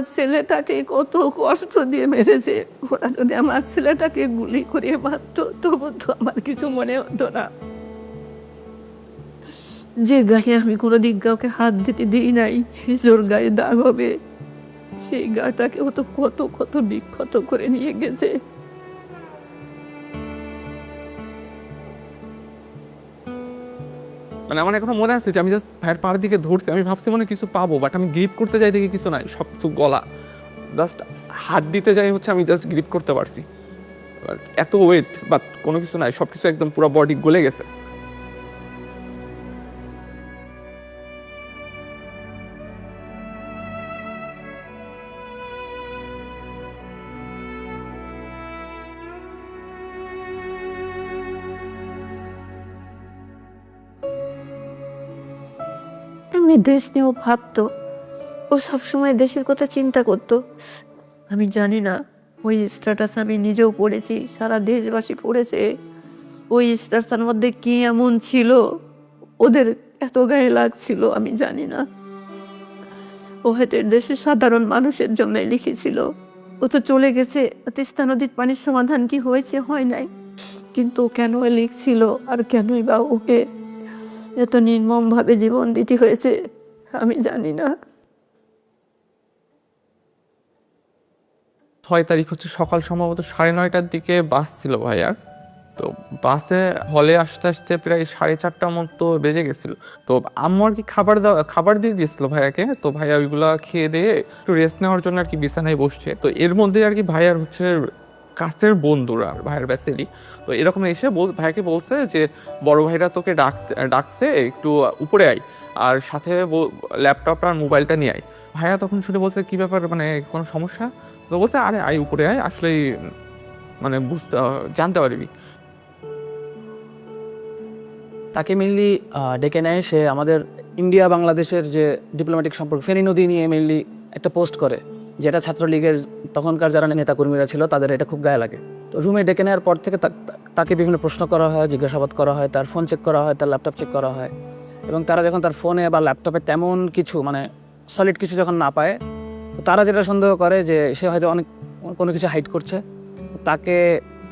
আমার ছেলেটাকে কত কষ্ট দিয়ে মেরেছে। ওরা যদি আমার ছেলেটাকে গুলি করে মারত, তবু তো আমার কিছু মনে হতো না। যে গায়ে আমি কোনো দিক কাউকে হাত দিতে দিই নাই জোর গায়ে দাগ হবে। সেই গাটাকে ও তো কত কত বিক্ষত করে নিয়ে গেছে। মানে আমার এখনও মনে আছে যে আমি জাস্ট ভাইয়ের পাড়ের দিকে ধরছি, আমি ভাবছি মনে কিছু পাবো বাট আমি গ্রিপ করতে যাই দেখি কিছু নাই, সব কিছু গলা। জাস্ট হাত দিতে যাই হচ্ছে আমি জাস্ট গ্রিপ করতে পারছি। এত ওয়েট বাট কোনো কিছু নাই সব কিছু একদম পুরো বডি গলে গেছে। এমনি দেশ নিয়েও ভাবতো। ও সবসময় দেশের কথা চিন্তা করতো। আমি জানি না, ওই স্ট্যাটাস আমি নিজেও পড়েছি, সারা দেশবাসী পড়েছে। ওই স্ট্যাটাসের মধ্যে কি এমন ছিল? ওদের এত গায়ে লাগছিল, আমি জানি না। ও হয়তো দেশের সাধারণ মানুষের জন্য লিখেছিল। ও তো চলে গেছে তিস্তা নদীর পানির সমাধান কি হয়েছে, হয় নাই। কিন্তু কেন লিখছিল আর কেনই বা ওকে এত নির্মমভাবে জীবন দিতে হয়েছে, আমি জানি না। ছয় তারিখ হচ্ছে সকাল সম্ভবত সাড়ে নয়টার দিকে বাস ছিল ভাইয়ার তো বাসে হলে আসতে আসতে প্রায় সাড়ে চারটার মতো বেজে গেছিল। তো আম্মু আর কি খাবার দেওয়া খাবার দিয়ে দিয়েছিল ভাইয়াকে। তো ভাইয়া ওইগুলা খেয়ে দিয়ে একটু রেস্ট নেওয়ার জন্য আর কি বিছানায় বসছে। তো এর মধ্যে আর কি ভাইয়ার হচ্ছে কাছের বন্ধুরা, ভাইয়ের ব্যাসেলি। তো এরকম এসে ভাইয়াকে বলছে যে, বড় ভাইরা তোকে ডাক ডাকছে, একটু উপরে আয়। আর সাথে ল্যাপটপ আর মোবাইলটা নিয়ে আয়। ভাইয়া তখন শুনে বলছে, কি ব্যাপার মানে কোনো সমস্যা? তো বলছে, আরে, আয় উপরে আয় আসলে মানে বুঝতে, জানতে পারবি। তাকে মেনলি ডেকে নেয় সে আমাদের ইন্ডিয়া বাংলাদেশের যে ডিপ্লোম্যাটিক সম্পর্ক, ফেনী নদী নিয়ে মেনলি একটা পোস্ট করে। যেটা ছাত্রলীগের তখনকার যারা নেতাকর্মীরা ছিল, তাদের এটা খুব গায়ে লাগে। তো রুমে ডেকে নেওয়ার পর থেকে তাকে বিভিন্ন প্রশ্ন করা হয়, জিজ্ঞাসাবাদ করা হয়, তার ফোন চেক করা হয়, তার ল্যাপটপ চেক করা হয়। এবং তারা যখন তার ফোনে বা ল্যাপটপে তেমন কিছু মানে সলিড কিছু যখন না পায় তারা যেটা সন্দেহ করে যে সে হয়তো অনেক, কোনো কিছু হাইড করছে, তাকে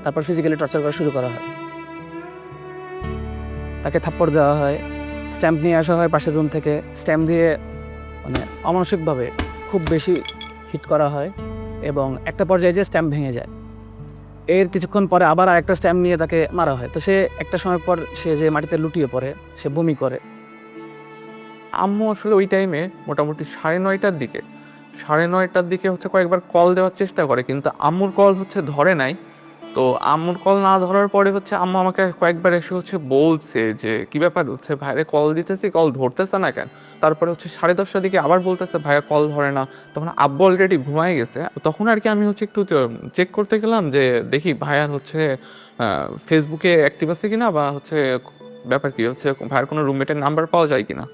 তারপর ফিজিক্যালি টর্চার করা শুরু করা হয়। তাকে থাপ্পড় দেওয়া হয় স্ট্যাম্প নিয়ে আসা হয় পাশের রুম থেকে। স্ট্যাম্প দিয়ে মানে অমানসিকভাবে খুব বেশি হিট করা হয় এবং একটা পর্যায়ে যে স্ট্যাম্প ভেঙে যায়। এর কিছুক্ষণ পরে আবার আরেকটা স্ট্যাম্প নিয়ে তাকে মারা হয়। তো সে একটা সময় পর সে যে মাটিতে লুটিয়ে পড়ে, সে বমি করে। আম্মু আসলে ওই টাইমে মোটামুটি সাড়ে নয়টার দিকে। সাড়ে নয়টার দিকে হচ্ছে কয়েকবার কল দেওয়ার চেষ্টা করে, কিন্তু আম্মুর কল হচ্ছে ধরে নাই। তো আম্মুর কল না ধরার পরে হচ্ছে আম্মু আমাকে কয়েকবার এসে হচ্ছে বলছে যে, কি ব্যাপার হচ্ছে? ভাইরে কল দিতেছি কল ধরতেছে না কেন? তারপরে হচ্ছে সাড়ে দশটার দিকে আবার বলতেছে, ভাইয়া কল ধরে না। তখন আব্বু অলরেডি ঘুমায় গেছে। তখন আর কি আমি হচ্ছে একটু চেক করতে গেলাম যে দেখি ভাইয়ার হচ্ছে ফেসবুকে অ্যাক্টিভ আছে কিনা বা হচ্ছে ব্যাপার কি, হচ্ছে ভাইয়ের কোনো রুমমেটের নাম্বার পাওয়া যায় কিনা।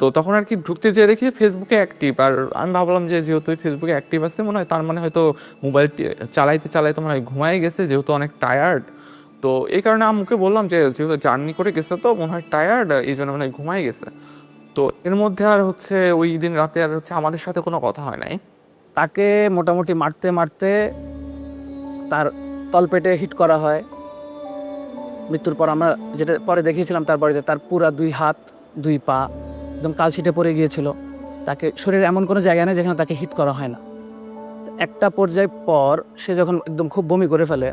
তো তখন আর কি ঢুকতে যেয়ে দেখি ফেসবুকে অ্যাক্টিভ আর আমি ভাবলাম যে যেহেতু ফেসবুকে অ্যাক্টিভ আছে মনে হয়, তার মানে হয়তো মোবাইল চালাইতে চালাইতে মনে হয় ঘুমাই গেছে, যেহেতু অনেক টায়ার্ড তো এই কারণে আম্মুকে বললাম যে, যেহেতু জার্নি করে গেছে তো, মনে হয় টায়ার্ড এই জন্য মনে ঘুমাই গেছে। তো এর মধ্যে আর হচ্ছে ওই দিন রাতে আর হচ্ছে আমাদের সাথে কোনো কথা হয় নাই। তাকে মোটামুটি মারতে মারতে তার তলপেটে হিট করা হয়। মৃত্যুর পর আমরা যেটা পরে দেখিয়েছিলাম তার বাড়িতে, তার পুরা দুই হাত, দুই পা একদম কালছিটে পড়ে গিয়েছিল। তাকে শরীরে এমন কোনো জায়গা নেই যেখানে তাকে হিট করা হয় না। একটা পর্যায় পর সে যখন একদম খুব বমি করে ফেলে,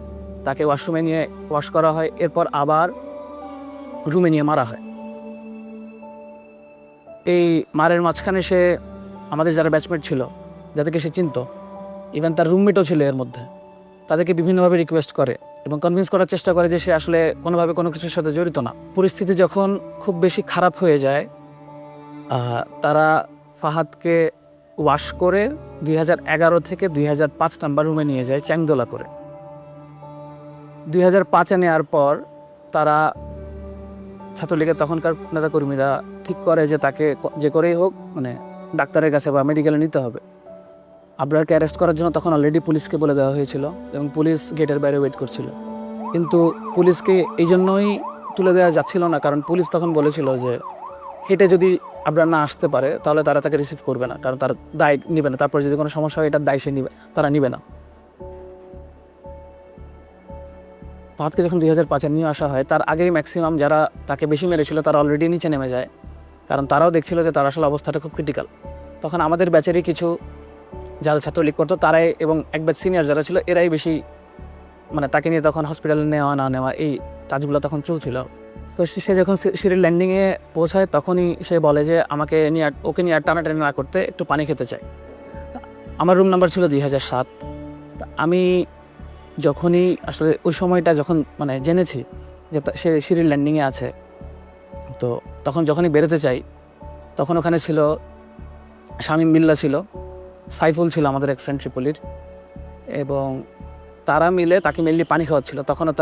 তাকে ওয়াশরুমে নিয়ে ওয়াশ করা হয়। এরপর আবার রুমে নিয়ে মারা হয়। এই মারের মাঝখানে সে আমাদের যারা ব্যাচমেট ছিল, যাদেরকে সে চিনত ইভেন তার রুমমেটও ছিল এর মধ্যে, তাদেরকে বিভিন্নভাবে রিকোয়েস্ট করে এবং কনভিন্স করার চেষ্টা করে যে সে আসলে কোনোভাবে কোনো কিছুর সাথে জড়িত না। পরিস্থিতি যখন খুব বেশি খারাপ হয়ে যায় তারা ফাহাদকে ওয়াশ করে দুই থেকে দুই নাম্বার রুমে নিয়ে যায় চ্যাংদোলা করে। দুই হাজার পাঁচে নেওয়ার পর তারা ছাত্রলীগের তখনকার নেতাকর্মীরা ঠিক করে যে তাকে যে করেই হোক মানে ডাক্তারের কাছে বা মেডিকেলে নিতে হবে। আবরারকে অ্যারেস্ট করার জন্য তখন অলরেডি পুলিশকে বলে দেওয়া হয়েছিল এবং পুলিশ গেটের বাইরে ওয়েট করছিল। কিন্তু পুলিশকে এই জন্যই তুলে দেওয়া যাচ্ছিল না, কারণ পুলিশ তখন বলেছিল যে হেঁটে যদি আবরার না আসতে পারে, তাহলে তারা তাকে রিসিভ করবে না, কারণ তার দায় নিবে না। তারপর যদি কোনো সমস্যা হয় এটার দায় সে নিবে তারা নিবে না। ফাহাদকে যখন দুই হাজার পাঁচে নিয়ে আসা হয়, তার আগেই ম্যাক্সিমাম যারা তাকে বেশি মেরেছিল, তারা অলরেডি নিচে নেমে যায়। কারণ তারাও দেখছিল যে তার আসলে অবস্থাটা খুব ক্রিটিক্যাল তখন আমাদের ব্যাচেরই কিছু যারা ছাত্রলীগ করতো, তারাই এবং এক ব্যাচ সিনিয়র যারা ছিল, এরাই বেশি মানে তাকে নিয়ে তখন হসপিটালে নেওয়া, না নেওয়া, এই কাজগুলো তখন চলছিল। তো সে- যখন সিঁড়ির ল্যান্ডিংয়ে পৌঁছায়, তখনই সে বলে যে, আমাকে নিয়ে ওকে নিয়ে আর টানাটানি না করতে, একটু পানি খেতে চাই। আমার রুম নাম্বার ছিল দুই হাজার সাত। আমি যখনই আসলে ওই সময়টা যখন মানে জেনেছি যে সে সিঁড়ির ল্যান্ডিংয়ে আছে, তো তখন যখনই বেরোতে চাই, তখন ওখানে ছিল শামীম মিল্লা ছিল, সাইফুল ছিল আমাদের এক ফ্রেন্ড ট্রিপলির এবং তারা মিলে তাকে মেনলি পানি খাওয়াচ্ছিল। তখনও